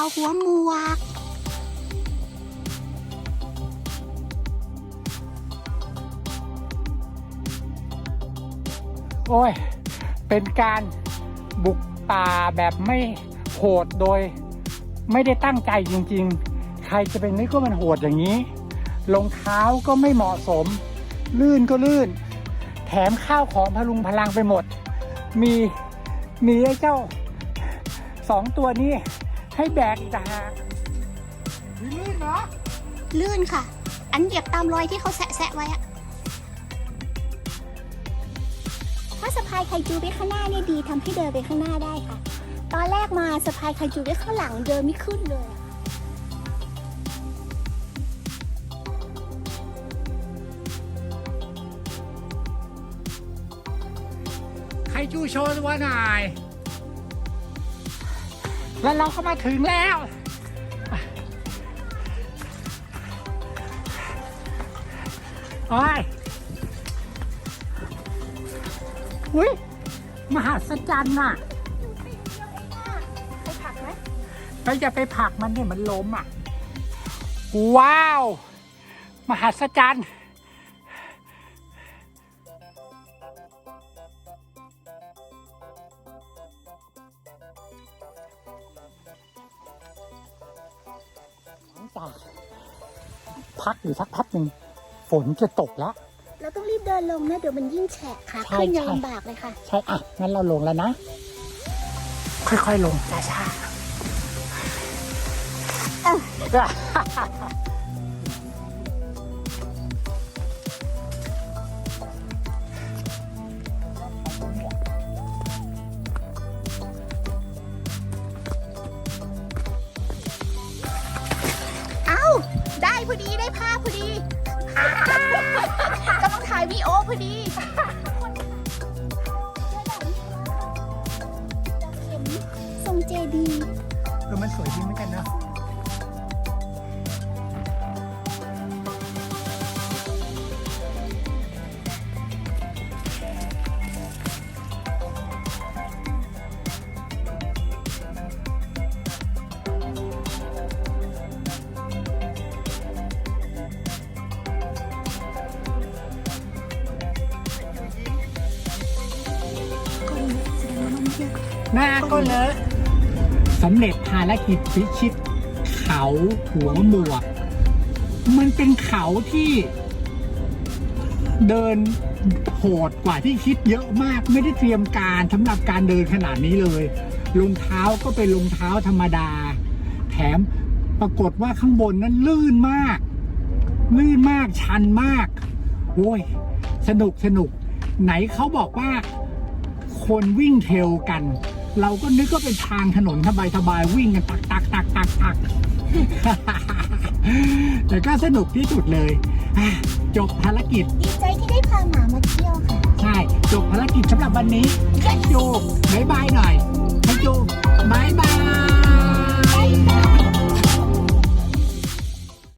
เขาหัวหมวก โอ้ย เป็นการบุกป่าแบบไม่โหดโดย ไม่ได้ตั้งใจจริงๆ ใครจะเป็นนึกว่ามันโหดอย่างนี้รองเท้าก็ไม่เหมาะสม ลื่นก็ลื่น แถมข้าวของพลุงพลังไปหมด มีมีไอ้เจ้าสองตัวนี้ ให้แบกอีกต่างหากลื่นเนาะลื่นค่ะ อันเหยียบตามรอยที่เขาแซะแซะๆไว้อะถ้าสะพายไคจูไปข้างหน้าเนี่ยดีทำให้เดินไปข้างหน้าได้ค่ะ ตอนแรกมาสะพายไคจูไปข้างหลังเดินไม่ขึ้นเลยอะใครจูโชว์ตัวหน่อย แล้วเราก็มาถึงแล้ว โอ้ยอุ้ยมหัศจรรย์น่ะ ไปผักไหมเราจะไปผลักมันเนี่ยมันล้มอะ ว้าว มหัศจรรย์ หลังจากพักอยู่สักพักหนึ่งฝนจะตกแล้ว เราต้องรีบเดินลงนะ เดี๋ยวมันยิ่งแฉะค่ะใช่ขึ้นยังใช่ ลำบากเลยค่ะ ใช่อะ งั้นเราลงแล้วนะ ค่อยๆลงช้าๆ พอดีได้ภาพพอดีกำลังถ่ายวีโอพอดีทรงเจดี เออมันสวยจริงเหมือนกันเนอะ หน้าก็เลอะสำเร็จภารกิจพิชิต เขาหัวหมวก มันเป็นเขาที่เดินโหดกว่าที่คิดเยอะมากไม่ได้เตรียมการสำหรับการเดินขนาดนี้เลยรองเท้าก็เป็นรองเท้าธรรมดา แถมปรากฏว่าข้างบนนั้นลื่นมาก ลื่นมากชันมากโอ้ยสนุกสนุก ไหนเขาบอกว่า คนวิ่งเทรลกัน เราก็นึกว่าเป็นทางถนนสบายๆวิ่งกันตักตักตักตักตักแต่ก็สนุกที่สุดเลยอะจบภารกิจ ดีใจที่ได้พาหมามาเที่ยวค่ะ ใช่ จบภารกิจสำหรับวันนี้แค่จูบายบายหน่อยให้จูบายบาย